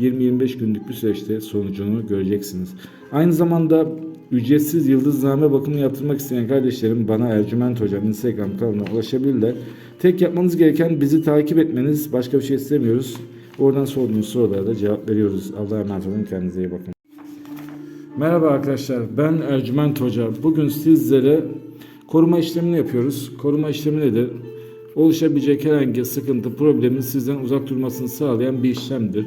20-25 günlük bir süreçte sonucunu göreceksiniz. Aynı zamanda ücretsiz yıldızname bakımı yaptırmak isteyen kardeşlerim bana Ercüment Hocam Instagram kanalına ulaşabilirler. Tek yapmanız gereken bizi takip etmeniz. Başka bir şey istemiyoruz. Oradan sorduğunuz sorulara da cevap veriyoruz. Allah'a emanet olun. Kendinize iyi bakın. Merhaba arkadaşlar. Ben Ercüment Hoca. Bugün sizlere koruma işlemini yapıyoruz. Koruma işlemi nedir? Oluşabilecek herhangi sıkıntı, problemin sizden uzak durmasını sağlayan bir işlemdir.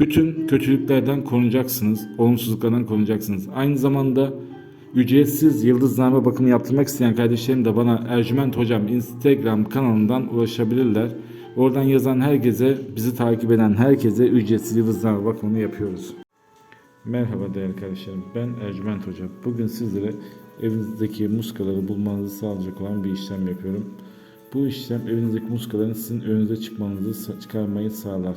Bütün kötülüklerden korunacaksınız, olumsuzluklardan korunacaksınız. Aynı zamanda ücretsiz yıldızname bakımı yaptırmak isteyen kardeşlerim de bana Ercüment Hocam Instagram kanalından ulaşabilirler. Oradan yazan herkese, bizi takip eden herkese ücretsiz yıldızname bakımını yapıyoruz. Merhaba değerli kardeşlerim. Ben Ercüment Hoca. Bugün sizlere evinizdeki muskaları bulmanızı sağlayacak olan bir işlem yapıyorum. Bu işlem evinizdeki muskaların sizin önünüze çıkmanızı çıkarmayı sağlar.